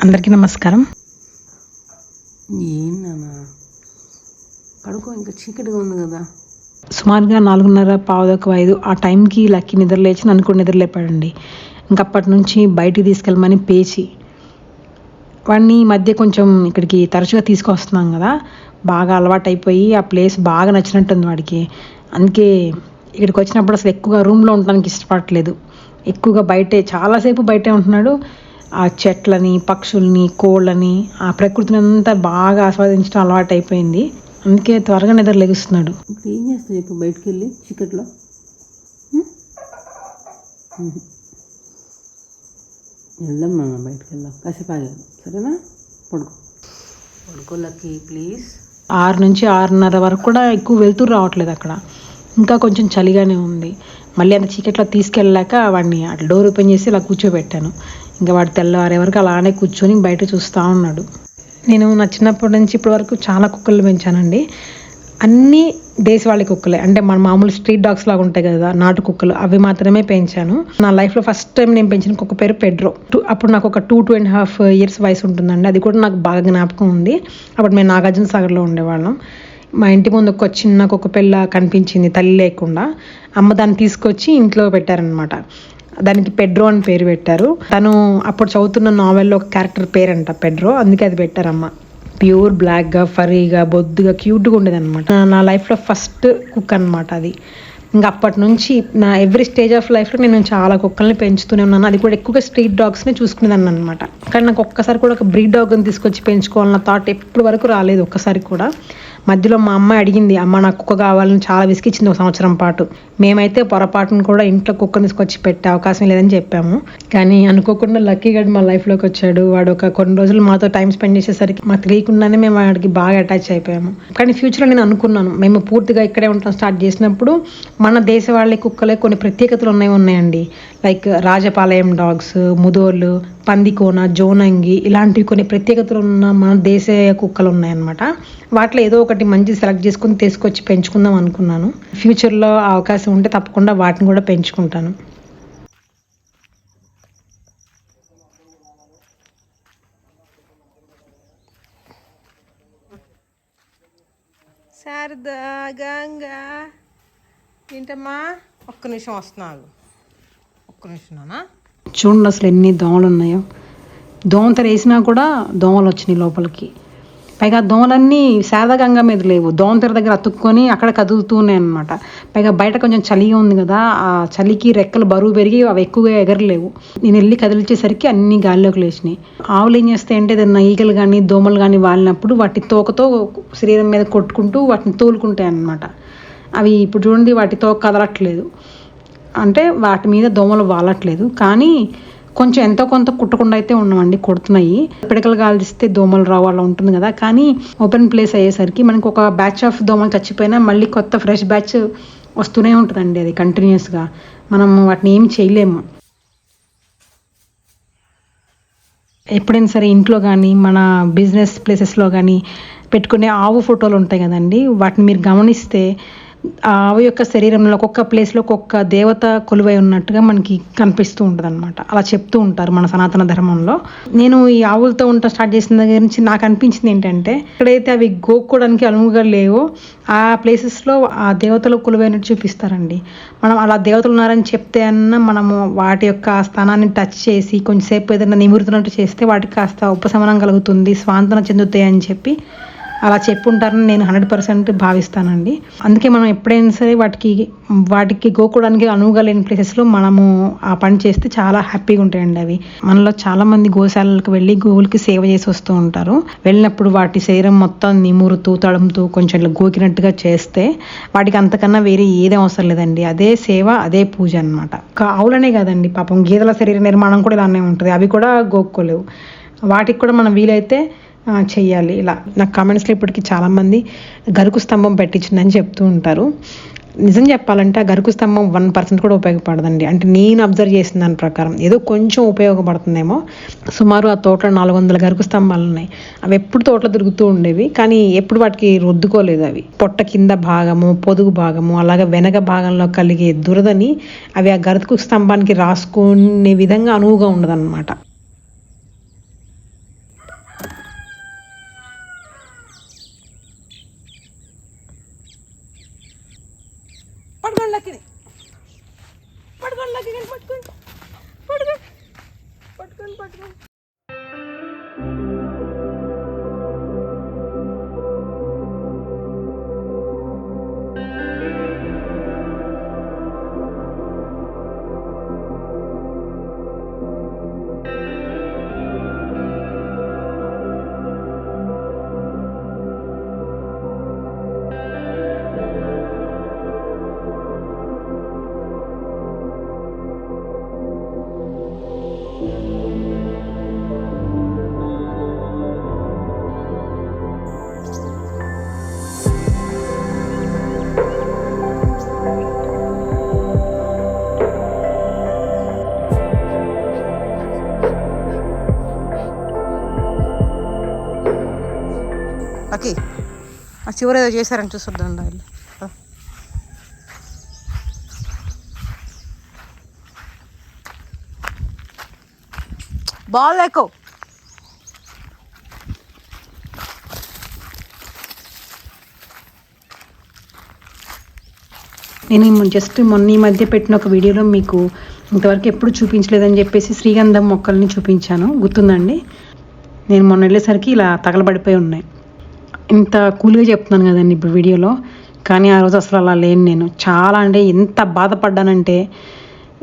అందరికీ నమస్కారం. ఏందన్నా పడుకో ఇంకా చీకటిగా ఉంది కదా. సుమారుగా నాలుగున్నర పావుదొక ఐదు ఆ టైంకి లక్కీ నిద్ర లేచి నన్ను కూడా నిద్ర లేపాడండి. ఇంక అప్పటి నుంచి బయటికి తీసుకెళ్ళమని పేచి వాడిని ఈ మధ్య కొంచెం ఇక్కడికి తరచుగా తీసుకొస్తున్నాం కదా. బాగా అలవాటు అయిపోయి ఆ ప్లేస్ బాగా నచ్చినట్టుంది వాడికి. అందుకే ఇక్కడికి వచ్చినప్పుడు అసలు ఎక్కువగా రూమ్లో ఉండడానికి ఇష్టపడట్లేదు. ఎక్కువగా బయటే చాలాసేపు బయటే ఉంటున్నాడు. ఆ చెట్లని పక్షుల్ని కోళ్ళని ఆ ప్రకృతిని అంతా బాగా ఆస్వాదించడం అలవాటు అయిపోయింది అందుకే త్వరగా నిద్ర లెగుస్తున్నాడు. ఇప్పుడు ఏం చేస్తావు చెప్పు బయటికి వెళ్ళి చీకట్లో. వెళ్దాం నాన్న బయటికి వెళ్దాం కాసేపు సరేనా? పడుకో. పడుకో లక్కీ ప్లీజ్. ఆరు నుంచి ఆరున్నర వరకు కూడా ఎక్కువ వెళ్తూ రావట్లేదు అక్కడ. ఇంకా కొంచెం చలిగానే ఉంది. మళ్ళీ అంత చీకట్లో తీసుకెళ్ళాక వాడిని అట్లా డోర్ ఓపెన్ చేసి ఇలా కూర్చోబెట్టాను. ఇంకా వాడు తెల్లవారే వరకు అలానే కూర్చొని బయట చూస్తూ ఉన్నాడు. నేను నా చిన్నప్పటి నుంచి ఇప్పటి వరకు చాలా కుక్కలు పెంచానండి. అన్నీ దేశవాళీ కుక్కలే. అంటే మన మామూలు స్ట్రీట్ డాగ్స్ లాగా ఉంటాయి కదా నాటు కుక్కలు అవి మాత్రమే పెంచాను. నా లైఫ్లో ఫస్ట్ టైం నేను పెంచిన కుక్క పేరు పెడ్రో. Two- అప్పుడు నాకు ఒక two two and half years వయసు ఉంటుందండి. అది కూడా నాకు బాగా జ్ఞాపకం ఉంది. అప్పుడు మేము నాగార్జున సాగర్లో ఉండేవాళ్ళం. మా ఇంటి ముందు ఒక చిన్న కుక్క పిల్ల కనిపించింది తల్లి లేకుండా. అమ్మ దాన్ని తీసుకొచ్చి ఇంట్లో పెట్టారనమాట దానికి పెడ్రో అని పేరు పెట్టారు. తను అప్పుడు చదువుతున్న నావెల్లో ఒక క్యారెక్టర్ పేరంట పెడ్రో. అందుకే అది పెట్టారమ్మ. ప్యూర్ బ్లాక్గా ఫరీగా బొద్దుగా క్యూట్గా ఉండేదన్నమాట. నా లైఫ్లో ఫస్ట్ కుక్ అనమాట అది. ఇంకా అప్పటి నుంచి నా ఎవ్రీ స్టేజ్ ఆఫ్ లైఫ్లో నేను చాలా కుక్కల్ని పెంచుతూనే ఉన్నాను. అది కూడా ఎక్కువగా స్ట్రీట్ డాగ్స్ని చూసుకునేదాన్ని అనమాట కానీ నాకు ఒక్కసారి కూడా ఒక బ్రీడ్ డాగ్ని తీసుకొచ్చి పెంచుకోవాలన్న థాట్ ఎప్పటి వరకు రాలేదు ఒక్కసారి కూడా. మధ్యలో మా అమ్మ అడిగింది అమ్మ నాకు కుక్క కావాలని చాలా విసిగిచ్చింది ఒక సంవత్సరం పాటు. మేమైతే పొరపాటును కూడా ఇంట్లో కుక్కని తీసుకొచ్చి పెట్టే అవకాశం లేదని చెప్పాము. కానీ అనుకోకుండా లక్కీ గడ్ మా లైఫ్లోకి వచ్చాడు. వాడు ఒక కొన్ని రోజులు మాతో టైం స్పెండ్ చేసేసరికి మాకు తెలియకుండానే మేము వాడికి బాగా అటాచ్ అయిపోయాము. కానీ ఫ్యూచర్లో నేను అనుకున్నాను. మేము పూర్తిగా ఇక్కడే ఉండటం స్టార్ట్ చేసినప్పుడు మన దేశ వాళ్ళ కుక్కలే కొన్ని ప్రత్యేకతలు ఉన్నాయి ఉన్నాయండి. లైక్ రాజపాలయం డాగ్స్ ముదోళ్ళు పందికోన జోనంగి ఇలాంటివి కొన్ని ప్రత్యేకతలు ఉన్న మన దేశీయ కుక్కలు ఉన్నాయన్నమాట వాటిలో ఏదో ఒకటి మంచి సెలెక్ట్ చేసుకుని తీసుకొచ్చి పెంచుకుందాం అనుకున్నాను. ఫ్యూచర్లో అవకాశం ఉంటే తప్పకుండా వాటిని కూడా పెంచుకుంటాను. శారదా గంగా ఏంటమ్మా? ఒక్క నిమిషం వస్తున్నాను ఒక్క చూడండి అసలు ఎన్ని దోమలు ఉన్నాయో. దోమతెర వేసినా కూడా దోమలు వచ్చినాయి లోపలికి. పైగా దోమలన్నీ శారదగంగా మీద లేవు. దోమతెర దగ్గర అతుక్కొని అక్కడ కదులుతూ ఉన్నాయి అనమాట పైగా బయట కొంచెం చలిగా ఉంది కదా ఆ చలికి రెక్కలు బరువు పెరిగి అవి ఎక్కువగా ఎగరలేవు. నేను వెళ్ళి కదిలిచ్చేసరికి అన్ని గాల్లోకి లేచినాయి. ఆవులు ఏం చేస్తాయి అంటే ఏదైనా ఈగలు కానీ దోమలు కానీ వాలినప్పుడు వాటి తోకతో శరీరం మీద కొట్టుకుంటూ వాటిని తోలుకుంటాయి అన్నమాట. అవి ఇప్పుడు చూడండి వాటి తోక కదలట్లేదు. అంటే వాటి మీద దోమలు వాలట్లేదు. కానీ కొంచెం ఎంతో కొంత కుట్టకుండా అయితే ఉన్నామండి కుడుతున్నాయి. పిడకలు గాలిస్తే దోమలు రావు అలా ఉంటుంది కదా. కానీ ఓపెన్ ప్లేస్ అయ్యేసరికి మనకు ఒక బ్యాచ్ ఆఫ్ దోమలు చచ్చిపోయినా మళ్ళీ కొత్త ఫ్రెష్ బ్యాచ్ వస్తూనే ఉంటుందండి అది కంటిన్యూస్గా మనం వాటిని ఏం చేయలేము. ఎప్పుడైనా సరే ఇంట్లో కానీ మన బిజినెస్ ప్లేసెస్లో కానీ పెట్టుకునే ఆవు ఫోటోలు ఉంటాయి కదండి. వాటిని మీరు గమనిస్తే ఆవు యొక్క శరీరంలో ఒక్కొక్క ప్లేస్లో ఒక్కొక్క దేవత కొలువై ఉన్నట్టుగా మనకి కనిపిస్తూ ఉంటుంది అనమాట అలా చెప్తూ ఉంటారు మన సనాతన ధర్మంలో. నేను ఈ ఆవులతో ఉంటా స్టార్ట్ చేసిన దగ్గర నుంచి నాకు అనిపించింది ఏంటంటే ఎక్కడైతే అవి గోక్కోవడానికి అనువుగా లేవో ఆ ప్లేసెస్లో ఆ దేవతలు కొలువైనట్టు చూపిస్తారండి. మనం అలా దేవతలు ఉన్నారని చెప్తే అన్న మనము వాటి యొక్క స్థానాన్ని టచ్ చేసి కొంచెంసేపు ఏదైనా నిమురుతున్నట్టు చేస్తే వాటికి కాస్త ఉపశమనం కలుగుతుంది స్వాంతన చెందుతాయి అని చెప్పి అలా చెప్పుంటారని నేను హండ్రెడ్ పర్సెంట్ భావిస్తానండి. అందుకే మనం ఎప్పుడైనా సరే వాటికి వాటికి గోకోవడానికి అనువుగా లేని ప్లేసెస్లో మనము ఆ పని చేస్తే చాలా హ్యాపీగా ఉంటాయండి అవి. మనలో చాలామంది గోశాలలకు వెళ్ళి గోవులకి సేవ చేసి వస్తూ ఉంటారు. వెళ్ళినప్పుడు వాటి శరీరం మొత్తం నిమురుతూ తడుముతూ కొంచెం ఇట్లా గోకినట్టుగా చేస్తే వాటికి అంతకన్నా వేరే ఏదే అవసరం లేదండి. అదే సేవ అదే పూజ అనమాట ఆవులనే కాదండి పాపం గీదల శరీర నిర్మాణం కూడా ఇలానే ఉంటుంది. అవి కూడా గోక్కోలేవు. వాటికి కూడా మనం వీలైతే చేయాలి చెయ్యాలి. ఇలా నాకు కామెంట్స్లో ఇప్పటికి చాలామంది గరుకు స్తంభం పెట్టించిందని చెప్తూ ఉంటారు. నిజం చెప్పాలంటే ఆ గరుకు స్తంభం వన్ పర్సెంట్ కూడా ఉపయోగపడదండి. అంటే నేను అబ్జర్వ్ చేసిన దాని ప్రకారం ఏదో కొంచెం ఉపయోగపడుతుందేమో. సుమారు ఆ తోటలో నాలుగు వందల గరుకు స్తంభాలు ఉన్నాయి. అవి ఎప్పుడు తోటలో తిరుగుతూ ఉండేవి కానీ ఎప్పుడు వాటికి రుద్దుకోలేదు అవి. పొట్ట కింద భాగము పొదుగు భాగము అలాగే వెనక భాగంలో కలిగే దురదని అవి ఆ గరుకు స్తంభానికి రాసుకునే విధంగా అనువుగా ఉండదన్నమాట. చివరి ఏదో చేశారని చూసొద్దండి వాళ్ళు బాల్ ఎక్కువ నేను జస్ట్ మొన్న ఈ మధ్య పెట్టిన ఒక వీడియోలో మీకు ఇంతవరకు ఎప్పుడు చూపించలేదని చెప్పేసి శ్రీగంధం మొక్కల్ని చూపించాను. గుర్తుందండి? నేను మొన్న వెళ్ళేసరికి ఇలా తగలబడిపోయి ఉన్నాయి. ఇంత కూల్గా చెప్తున్నాను కదండి ఇప్పుడు వీడియోలో. కానీ ఆ రోజు అసలు అలా లేను నేను. చాలా అంటే ఎంత బాధపడ్డానంటే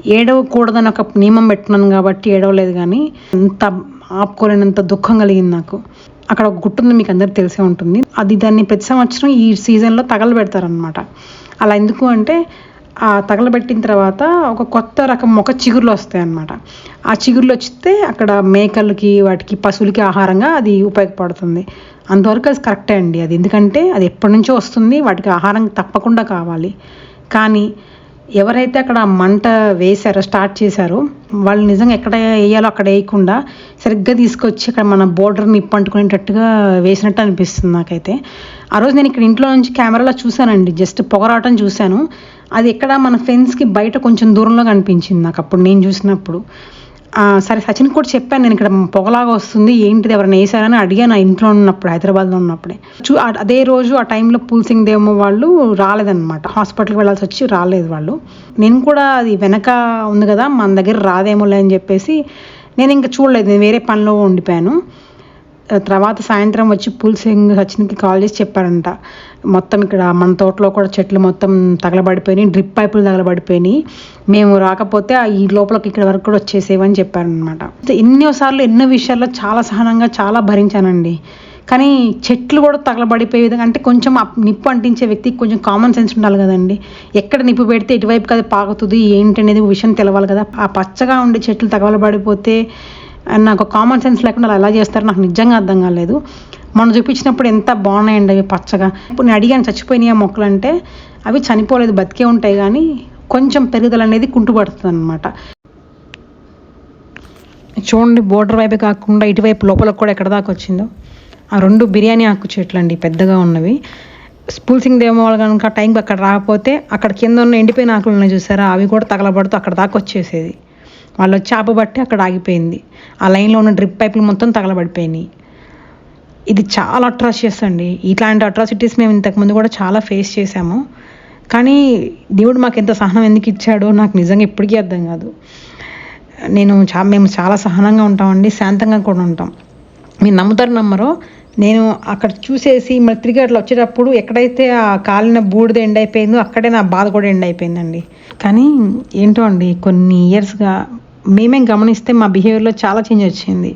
ఏడవకూడదని ఒక నియమం పెట్టున్నాను కాబట్టి ఏడవలేదు కానీ ఎంత ఆపుకోలేనంత దుఃఖం కలిగింది నాకు. అక్కడ ఒక గుట్టుంది మీకు అందరికి తెలిసే ఉంటుంది. అది దాన్ని ప్రతి సంవత్సరం ఈ సీజన్లో తగలబెడతారనమాట అలా ఎందుకు అంటే ఆ తగలబెట్టిన తర్వాత ఒక కొత్త రకం మొక్క చిగుర్లు వస్తాయి అన్నమాట. ఆ చిగుర్లు వచ్చితే అక్కడ మేకలకి వాటికి పశువులకి ఆహారంగా అది ఉపయోగపడుతుంది. అంతవరకు అది కరెక్టే అండి. అది ఎందుకంటే అది ఎప్పటి నుంచో వస్తుంది వాటికి ఆహారం తప్పకుండా కావాలి. కానీ ఎవరైతే అక్కడ మంట వేశారో స్టార్ట్ చేశారో వాళ్ళు నిజంగా ఎక్కడ వేయాలో అక్కడ వేయకుండా సరిగ్గా తీసుకొచ్చి అక్కడ మన బోర్డర్ ఇప్పంటుకునేటట్టుగా అంటుకునేటట్టుగా వేసినట్టు అనిపిస్తుంది నాకైతే. ఆ రోజు నేను ఇక్కడ ఇంట్లో నుంచి కెమెరాలో చూశానండి జస్ట్ పొగరాటం చూశాను. అది ఎక్కడ మన ఫెన్స్కి బయట కొంచెం దూరంలో కనిపించింది నాకు అప్పుడు నేను చూసినప్పుడు. సరే సచిన్ కూడా చెప్పాను నేను ఇక్కడ పొగలాగా వస్తుంది ఏంటిది ఎవరైనా వేసారని అడిగాను ఇంట్లో ఉన్నప్పుడు హైదరాబాద్లో ఉన్నప్పుడే. చూ అదే రోజు ఆ టైంలో పూల్సింగ్ దేవమ్మ వాళ్ళు రాలేదన్నమాట. హాస్పిటల్కి వెళ్ళాల్సి వచ్చి రాలేదు వాళ్ళు. నేను కూడా అది వెనక ఉంది కదా మన దగ్గర రాదేమోలే అని చెప్పేసి నేను ఇంకా చూడలేదు నేను వేరే పనిలో ఉండిపోయాను. తర్వాత సాయంత్రం వచ్చి పుల్సింగ్ సచిన్కి కాల్ చేసి చెప్పారంట. మొత్తం ఇక్కడ మన తోటలో కూడా చెట్లు మొత్తం తగలబడిపోయినాయి డ్రిప్ పైపులు తగలబడిపోయినాయి. మేము రాకపోతే ఆ ఈ లోపలికి ఇక్కడ వరకు కూడా వచ్చేసేవని చెప్పారనమాట ఎన్నోసార్లు ఎన్నో విషయాల్లో చాలా సహనంగా చాలా భరించానండి. కానీ చెట్లు కూడా తగలబడిపోయే విధంగా అంటే కొంచెం ఆ నిప్పు అంటించే వ్యక్తికి కొంచెం కామన్ సెన్స్ ఉండాలి కదండి. ఎక్కడ నిప్పు పెడితే ఇటువైపు కదా పాకుతుంది ఏంటి అనేది విషయం తెలవాలి కదా. ఆ పచ్చగా ఉండే చెట్లు తగలబడిపోతే నాకు కామన్ సెన్స్ లేకుండా అలా ఎలా చేస్తారో నాకు నిజంగా అర్థం కాలేదు. మనం చూపించినప్పుడు ఎంత బాగున్నాయండి అవి పచ్చగా. ఇప్పుడు నేను అడిగాను చచ్చిపోయినాయి ఆ మొక్కలు అంటే అవి చనిపోలేదు బతికే ఉంటాయి కానీ కొంచెం పెరుగుదల అనేది కుంటుపడుతుంది అనమాట చూడండి బోర్డర్ వైపే కాకుండా ఇటువైపు లోపల కూడా ఎక్కడ దాకా వచ్చిందో. ఆ రెండు బిర్యానీ ఆకు చెట్లు అండి పెద్దగా ఉన్నవి. స్పూల్సింగ్ దేమో వాళ్ళు కనుక టైంకి అక్కడ రాకపోతే అక్కడ కింద ఉన్న ఎండిపోయిన ఆకులు ఉన్నాయి చూసారా? అవి కూడా తగలబడుతూ అక్కడ దాకా వచ్చేసేది. వాళ్ళు చేప పట్టి అక్కడ ఆగిపోయింది. ఆ లైన్లో ఉన్న డ్రిప్ పైపులు మొత్తం తగలబడిపోయినాయి. ఇది చాలా అట్రాషియస్ అండి. ఇట్లాంటి అట్రాసిటీస్ మేము ఇంతకుముందు కూడా చాలా ఫేస్ చేశాము. కానీ దేవుడు మాకు ఎంత సహనం ఎందుకు ఇచ్చాడో నాకు నిజంగా ఇప్పటికీ అర్థం కాదు. నేను చా మేము చాలా సహనంగా ఉంటామండి శాంతంగా కూడా ఉంటాం. మీరు నమ్ముతారు నమ్మరో నేను అక్కడ చూసేసి మళ్ళీ తిరిగి అట్లా వచ్చేటప్పుడు ఎక్కడైతే ఆ కాలిన బూడిద ఎండ్ అయిపోయిందో అక్కడే నా బాధ కూడా ఎండ్ అయిపోయిందండి. కానీ ఏంటో అండి కొన్ని ఇయర్స్గా మేమే గమనిస్తే మా బిహేవియర్లో చాలా చేంజ్ వచ్చింది.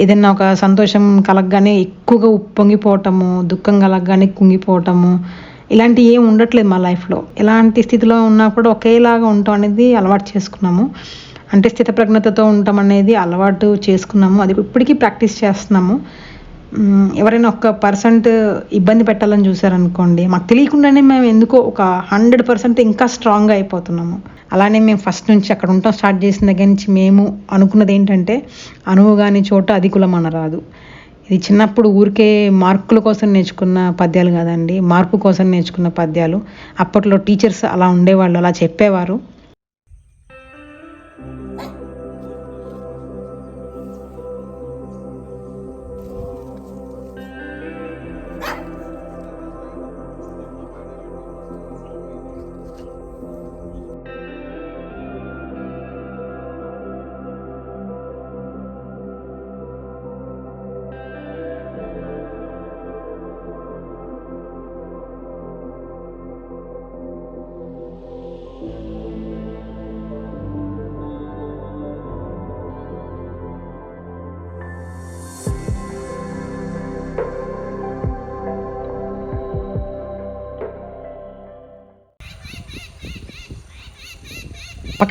ఏదైనా ఒక సంతోషం కలగగానే ఎక్కువగా ఉప్పొంగిపోవటము దుఃఖం కలగగానే కుంగిపోవటము ఇలాంటివి ఏం ఉండట్లేదు మా లైఫ్లో. ఎలాంటి స్థితిలో ఉన్నా కూడా ఒకేలాగా ఉంటాం అనేది అలవాటు చేసుకున్నాము. అంటే స్థితప్రజ్ఞతతో ఉండటం అనేది అలవాటు చేసుకున్నాము. అది ఇప్పటికీ ప్రాక్టీస్ చేస్తున్నాము. ఎవరైనా ఒక్క పర్సెంట్ ఇబ్బంది పెట్టాలని చూసారనుకోండి మాకు తెలియకుండానే మేము ఎందుకో ఒక హండ్రెడ్ పర్సెంట్ ఇంకా స్ట్రాంగ్గా అయిపోతున్నాము. అలానే మేము ఫస్ట్ నుంచి అక్కడ ఉంటాం స్టార్ట్ చేసిన దగ్గర నుంచి మేము అనుకున్నది ఏంటంటే అనువు కాని చోట అధికులం అనరాదు ఇది చిన్నప్పుడు ఊరికే మార్కుల కోసం నేర్చుకున్న పద్యాలు కాదండి మార్పు కోసం నేర్చుకున్న పద్యాలు. అప్పట్లో టీచర్స్ అలా ఉండేవాళ్ళు అలా చెప్పేవారు.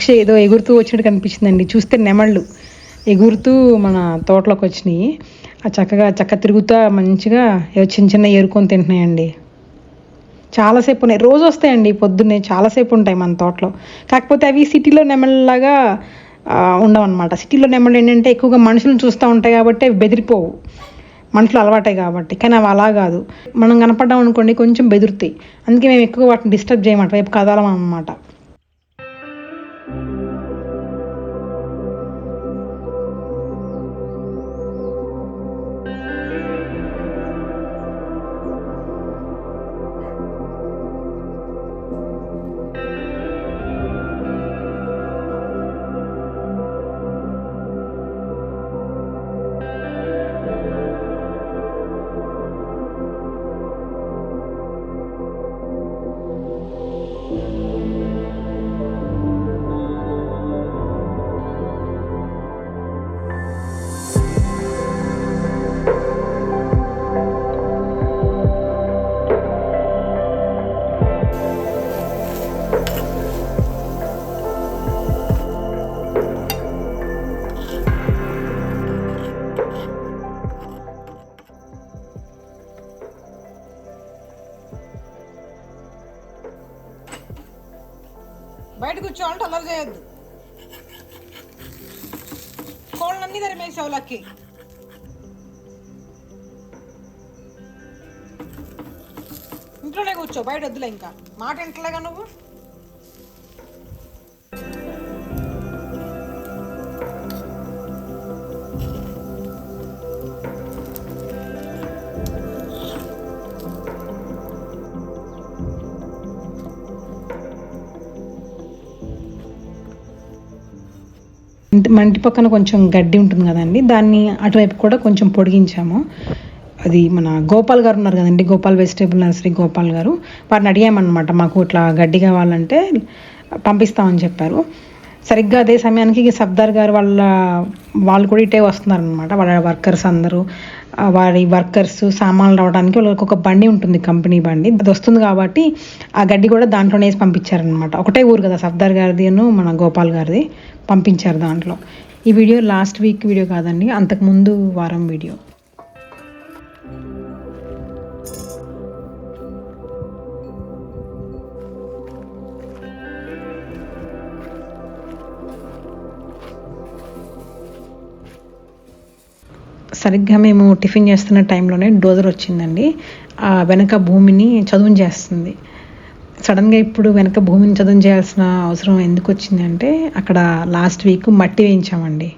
పక్షి ఏదో ఎగురుతూ వచ్చినట్టు కనిపించిందండి. చూస్తే నెమళ్ళు ఎగురుతూ మన తోటలోకి వచ్చినాయి. ఆ చక్కగా చక్క తిరుగుతూ మంచిగా ఏదో చిన్న చిన్న ఏరుకొని తింటున్నాయండి. చాలాసేపు ఉన్నాయి. రోజు వస్తాయండి పొద్దున్నే. చాలాసేపు ఉంటాయి మన తోటలో. కాకపోతే అవి సిటీలో నెమళ్ళలాగా ఉండవన్నమాట. సిటీలో నెమళ్ళు ఏంటంటే ఎక్కువగా మనుషులను చూస్తూ ఉంటాయి కాబట్టి అవి బెదిరిపోవు. మనుషులు అలవాటే కాబట్టి. కానీ అవి అలా కాదు. మనం కనపడ్డాం అనుకోండి కొంచెం బెదురుతాయి. అందుకే మేము ఎక్కువ వాటిని డిస్టర్బ్ చేయమంట. వైపు కదలం అన్నమాట బయట కూర్చోవాలంటే అల్లరి చేయొద్దు. కోళ్ళన్నీ తరిమేసావు లక్కి. ఇంట్లోనే కూర్చో బయట వద్దులే ఇంకా. మాట ఇంట్లోగా నువ్వు? మన ఇంటి పక్కన కొంచెం గడ్డి ఉంటుంది కదండి దాన్ని అటువైపు కూడా కొంచెం పొడిగించాము. అది మన గోపాల్ గారు ఉన్నారు కదండి గోపాల్ వెజిటేబుల్ నర్సరీ గోపాల్ గారు. వారిని అడిగామన్నమాట మాకు ఇట్లా గడ్డి కావాలంటే పంపిస్తామని చెప్పారు. సరిగ్గా అదే సమయానికి సర్దార్ గారు వాళ్ళ వాళ్ళు కూడా ఇటే వస్తున్నారనమాట వాళ్ళ వర్కర్స్ అందరూ. వారి వర్కర్స్ సామాన్లు రావడానికి వాళ్ళకి ఒక బండి ఉంటుంది కంపెనీ బండి. అది వస్తుంది కాబట్టి ఆ గడ్డి కూడా దాంట్లోనే వేసి పంపించారనమాట ఒకటే ఊరు కదా సర్దార్ గారిది మన గోపాల్ గారిది పంపించారు దాంట్లో. ఈ వీడియో లాస్ట్ వీక్ వీడియో కాదండి అంతకుముందు వారం వీడియో. సరిగ్గా మేము టిఫిన్ చేస్తున్న టైంలోనే డోజర్ వచ్చిందండి. ఆ వెనక భూమిని చదువు చేస్తుంది. సడన్గా ఇప్పుడు వెనక భూమిని చదువు చేయాల్సిన అవసరం ఎందుకు వచ్చిందంటే అక్కడ లాస్ట్ వీక్ మట్టి వేయించామండి.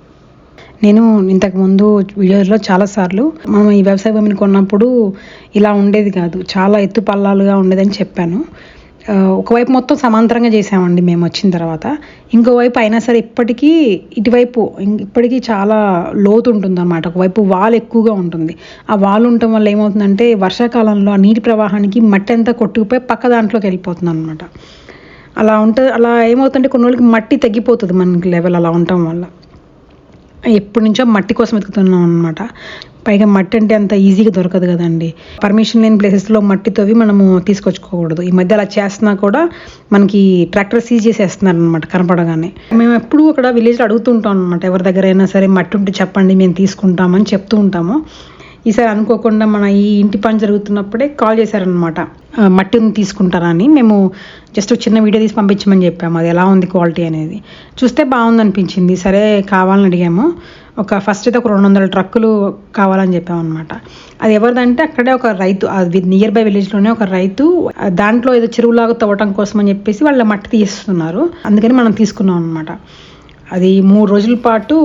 నేను ఇంతకుముందు వీడియోలో చాలాసార్లు మనం ఈ వ్యవసాయ భూమిని కొన్నప్పుడు ఇలా ఉండేది కాదు. చాలా ఎత్తు పల్లాలుగా ఉండేదని చెప్పాను. ఒకవైపు మొత్తం సమాంతరంగా చేసామండి మేము వచ్చిన తర్వాత. ఇంకోవైపు అయినా సరే ఇప్పటికీ ఇటువైపు ఇం- ఇప్పటికీ చాలా లోతు ఉంటుంది అనమాట ఒకవైపు వాల్ ఎక్కువగా ఉంటుంది. ఆ వాల్ ఉండటం వల్ల ఏమవుతుందంటే వర్షాకాలంలో ఆ నీటి ప్రవాహానికి మట్టి అంతా కొట్టుకుపోయి పక్క దాంట్లోకి వెళ్ళిపోతుంది అనమాట అలా ఉంటుంది అలా ఏమవుతుందంటే కొన్ని రోజులకి మట్టి తగ్గిపోతుంది మనకి లెవెల్ అలా ఉండటం వల్ల. ఎప్పటి నుంచో మట్టి కోసం వెతుకుతున్నాం అనమాట పైగా మట్టి అంటే అంత ఈజీగా దొరకదు కదండి. పర్మిషన్ లేని ప్లేసెస్లో మట్టితోవి మనము తీసుకొచ్చుకోకూడదు. ఈ మధ్య అలా చేస్తున్నా కూడా మనకి ట్రాక్టర్ సీజ్ చేసేస్తున్నారు అనమాట కనపడగానే. మేము ఎప్పుడు అక్కడ విలేజ్లో అడుగుతుంటాం అనమాట ఎవరి దగ్గర అయినా సరే మట్టి ఉంటే చెప్పండి మేము తీసుకుంటామని చెప్తూ ఉంటాము. ఈసారి అనుకోకుండా మన ఈ ఇంటి పని జరుగుతున్నప్పుడే కాల్ చేశారనమాట మట్టిని తీసుకుంటారా అని. మేము జస్ట్ చిన్న వీడియో తీసి పంపించమని చెప్పాము. అది ఎలా ఉంది క్వాలిటీ అనేది. చూస్తే బాగుంది అనిపించింది సరే కావాలని అడిగాము. ఒక ఫస్ట్ అయితే ఒక రెండు వందల ట్రక్కులు కావాలని చెప్పామన్నమాట. అది ఎవరిదంటే అక్కడే ఒక రైతు అది నియర్ బై విలేజ్లోనే ఒక రైతు దాంట్లో ఏదో చెరువులాగా తవ్వటం కోసం అని చెప్పేసి వాళ్ళ మట్టి తీస్తున్నారు అందుకని మనం తీసుకున్నాం అనమాట అది మూడు రోజుల పాటు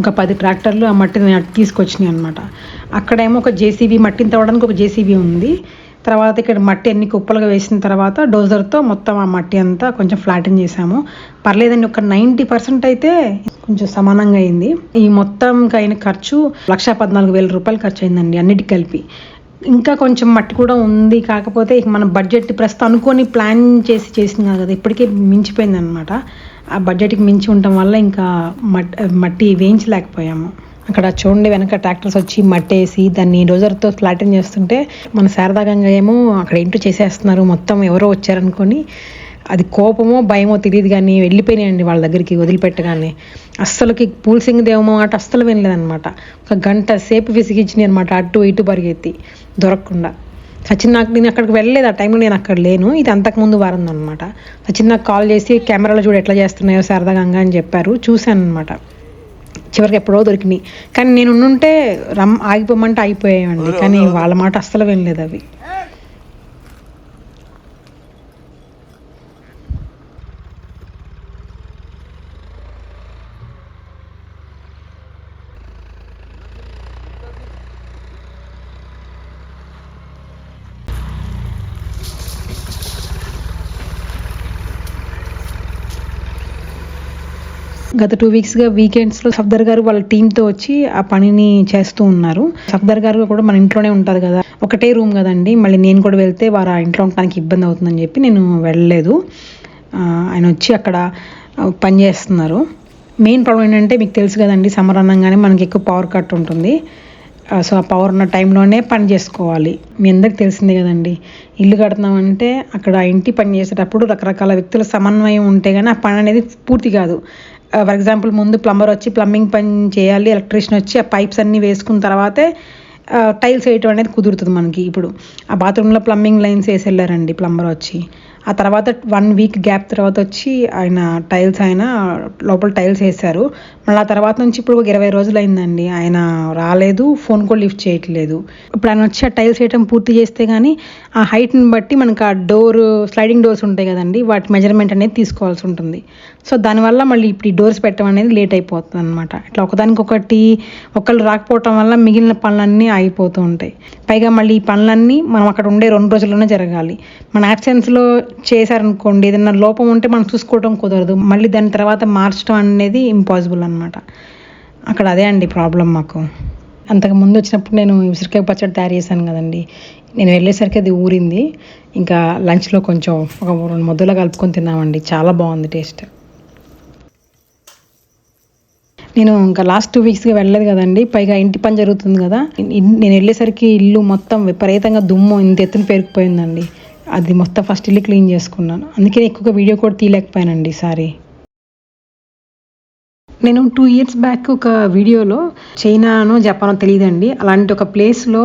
ఒక పది ట్రాక్టర్లు ఆ మట్టిని తీసుకొచ్చినాయి అనమాట అక్కడేమో ఒక జేసీబీ మట్టిని తవ్వడానికి ఒక జేసీబీ ఉంది. తర్వాత ఇక్కడ మట్టి అన్ని కుప్పలుగా వేసిన తర్వాత డోజర్తో మొత్తం ఆ మట్టి అంతా కొంచెం ఫ్లాటన్ చేసాము పర్లేదండి ఒక నైంటీ పర్సెంట్ అయితే కొంచెం సమానంగా అయింది. ఈ మొత్తం అయిన ఖర్చు లక్ష పద్నాలుగు వేల రూపాయలు ఖర్చు అయిందండి అన్నిటికి కలిపి. ఇంకా కొంచెం మట్టి కూడా ఉంది. కాకపోతే మన బడ్జెట్ ప్రస్తుతం అనుకొని ప్లాన్ చేసి చేసింది కాదు కదా ఇప్పటికే మించిపోయింది అనమాట ఆ బడ్జెట్కి మించి ఉండటం వల్ల ఇంకా మట్టి మట్టి వేయించలేకపోయాము. అక్కడ చూడండి వెనక ట్రాక్టర్స్ వచ్చి మట్టి వేసి దాన్ని డోజర్తో ఫ్లాటన్ చేస్తుంటే మన శారదాగంగా ఏమో అక్కడ ఇంటూ చేసేస్తున్నారు. మొత్తం ఎవరో వచ్చారనుకొని అది కోపమో భయమో తెలియదు కానీ వెళ్ళిపోయినాయండి వాళ్ళ దగ్గరికి వదిలిపెట్టగానే. అస్సలకి పూల్ సింగ్ దేవమో మాట అస్సలు వినలేదనమాట ఒక గంట సేపు విసిగించినాయి అనమాట అటు ఇటు పరిగెత్తి దొరకకుండా. సచిన్ నాకు నేను అక్కడికి వెళ్ళలేదు ఆ టైంలో నేను అక్కడ లేను ఇది అంతకుముందు వారం అనమాట సచిన్ నాకు కాల్ చేసి కెమెరాలో చూడు ఎట్లా చేస్తున్నాయో సరదాగా అని చెప్పారు చూశాను అనమాట చివరికి ఎప్పుడో దొరికినాయి. కానీ నేను ఉంటే రమ్ ఆగిపోమంటే ఆగిపోయాయండి కానీ వాళ్ళ మాట అస్సలు వినలేదు అవి. గత టూ వీక్స్గా వీకెండ్స్లో సఫ్దర్ గారు వాళ్ళ టీంతో వచ్చి ఆ పనిని చేస్తూ ఉన్నారు. సఫ్దర్ గారు కూడా మన ఇంట్లోనే ఉంటుంది కదా. ఒకటే రూమ్ కదండి. మళ్ళీ నేను కూడా వెళ్తే వారు ఆ ఇంట్లో ఉండడానికి ఇబ్బంది అవుతుందని చెప్పి నేను వెళ్ళలేదు. ఆయన వచ్చి అక్కడ పని చేస్తున్నారు. మెయిన్ ప్రాబ్లం ఏంటంటే మీకు తెలుసు కదండి సమ్మర్ అనగానే మనకి ఎక్కువ పవర్ కట్ ఉంటుంది. సో ఆ పవర్ ఉన్న టైంలోనే పని చేసుకోవాలి. మీ అందరికి తెలిసిందే కదండి. ఇల్లు కడుతున్నామంటే అక్కడ ఇంటి పని చేసేటప్పుడు రకరకాల వ్యక్తుల సమన్వయం ఉంటే కానీ ఆ పని అనేది పూర్తి కాదు. Uh, ఫర్ ఎగ్జాంపుల్ ముందు ప్లంబర్ వచ్చి ప్లంబింగ్ పని చేయాలి ఎలక్ట్రీషియన్ వచ్చి ఆ పైప్స్ అన్నీ వేసుకున్న తర్వాతే uh, టైల్స్ వేయటం అనేది కుదురుతుంది మనకి ఇప్పుడు. ఆ బాత్రూంలో ప్లంబింగ్ లైన్స్ వేసి వెళ్ళారండి ప్లంబర్ వచ్చి. ఆ తర్వాత వన్ వీక్ గ్యాప్ తర్వాత వచ్చి ఆయన టైల్స్ ఆయన లోపల టైల్స్ వేశారు. మళ్ళీ ఆ తర్వాత నుంచి ఇప్పుడు ఒక ఇరవై రోజులు అయిందండి ఆయన రాలేదు ఫోన్ కూడా లిఫ్ట్ చేయట్లేదు. ఇప్పుడు ఆయన వచ్చి ఆ టైల్స్ వేయటం పూర్తి చేస్తే కానీ ఆ హైట్ని బట్టి మనకు ఆ డోర్ స్లైడింగ్ డోర్స్ ఉంటాయి కదండి వాటి మెజర్మెంట్ అనేది తీసుకోవాల్సి ఉంటుంది. సో దానివల్ల మళ్ళీ ఇప్పుడు ఈ డోర్స్ పెట్టడం అనేది లేట్ అయిపోతుంది అనమాట ఇట్లా ఒకదానికొకటి ఒకళ్ళు రాకపోవటం వల్ల మిగిలిన పనులన్నీ ఆగిపోతూ ఉంటాయి. పైగా మళ్ళీ ఈ పనులన్నీ మనం అక్కడ ఉండే రెండు రోజుల్లోనే జరగాలి. మన యాబ్సెన్స్లో చేశారనుకోండి ఏదైనా లోపం ఉంటే మనం చూసుకోవడం కుదరదు. మళ్ళీ దాని తర్వాత మార్చడం అనేది ఇంపాసిబుల్ అనమాట అక్కడ అదే అండి ప్రాబ్లం మాకు. అంతకు ముందు వచ్చినప్పుడు నేను ఉసిరికాయ పచ్చడి తయారు చేశాను కదండి. నేను వెళ్ళేసరికి అది ఊరింది. ఇంకా లంచ్లో కొంచెం ఒక రెండు ముద్దలు కలుపుకొని తిన్నామండి. చాలా బాగుంది టేస్ట్ నేను ఇంకా లాస్ట్ టూ వీక్స్గా వెళ్ళలేదు కదండి. పైగా ఇంటి పని జరుగుతుంది కదా. నేను వెళ్ళేసరికి ఇల్లు మొత్తం విపరీతంగా దుమ్ము ఇంత ఎత్తున పేరుకుపోయిందండి. అది మొత్తం ఫస్ట్ ఇల్లు క్లీన్ చేసుకున్నాను. అందుకే ఎక్కువగా వీడియో కూడా తీయలేకపోయానండి ఈసారి నేను టూ ఇయర్స్ బ్యాక్ ఒక వీడియోలో చైనానో జపానో తెలియదండి. అలాంటి ఒక ప్లేస్లో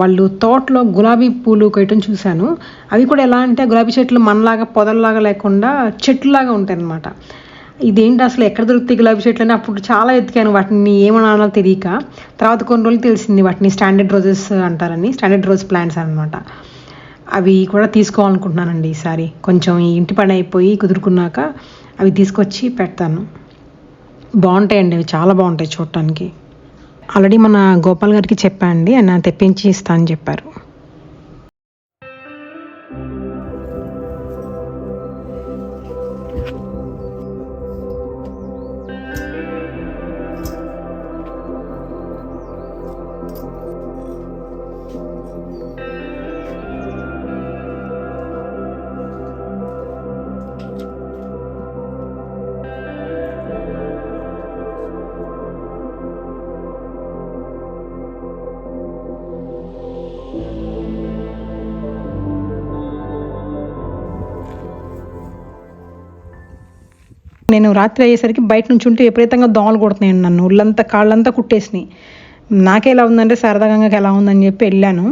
వాళ్ళు తోటలో గులాబీ పూలు కొయ్యటం చూశాను. అవి కూడా ఎలా అంటే గులాబీ చెట్లు మనలాగా పొదల్లాగా లేకుండా చెట్లులాగా ఉంటాయి అన్నమాట ఇదేంటి అసలు ఎక్కడ దొరుకుతాయి గులాబీ చెట్లు అని అప్పుడు చాలా ఎతికాను వాటిని ఏమనాలో తెలియక. తర్వాత కొన్ని రోజులు తెలిసింది వాటిని స్టాండర్డ్ రోజెస్ అంటారని స్టాండర్డ్ రోజ్ ప్లాంట్స్ అనమాట అవి కూడా తీసుకోవాలనుకుంటున్నానండి ఈసారి. కొంచెం ఇంటి పని అయిపోయి కుదురుకున్నాక అవి తీసుకొచ్చి పెడతాను. బాగుంటాయండి అవి చాలా బాగుంటాయి చూడటానికి. ఆల్రెడీ మన గోపాల్ గారికి చెప్పా అండి ఆయన తెప్పించి ఇస్తా అని చెప్పారు. నేను రాత్రి అయ్యేసరికి బయట నుంచి ఉంటే విపరీతంగా దోమలు కొడుతున్నాయి నన్ను. ఉళ్ళంతా కాళ్ళంతా కుట్టేసినాయి. నాకెలా ఎలా ఉందంటే సరదాగా ఎలా ఉందని చెప్పి వెళ్ళాను.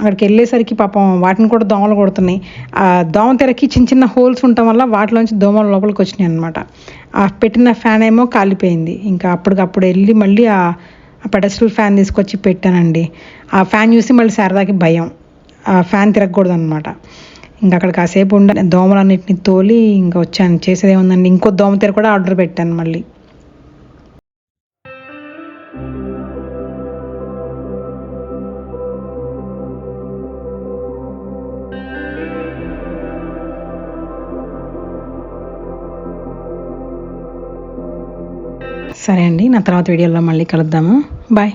అక్కడికి వెళ్ళేసరికి పాపం వాటిని కూడా దోమలు కొడుతున్నాయి. ఆ దోమ తెరకి చిన్న చిన్న హోల్స్ ఉండటం వల్ల వాటిలోంచి దోమలు లోపలికి వచ్చినాయి అనమాట ఆ పెట్టిన ఫ్యాన్ ఏమో కాలిపోయింది. ఇంకా అప్పటికప్పుడు వెళ్ళి మళ్ళీ ఆ పెడస్టల్ ఫ్యాన్ తీసుకొచ్చి పెట్టానండి. ఆ ఫ్యాన్ చూసి మళ్ళీ సరదాకి భయం. ఆ ఫ్యాన్ తిరగకూడదు అనమాట ఇంకా అక్కడ కాసేపు ఉండ దోమలన్నింటిని తోలి ఇంకా వచ్చాను. చేసేది ఏముందండి? ఇంకో దోమ తెర కూడా ఆర్డర్ పెట్టాను మళ్ళీ. సరే అండి నా తర్వాత వీడియోలో మళ్ళీ కలుద్దాము. బాయ్.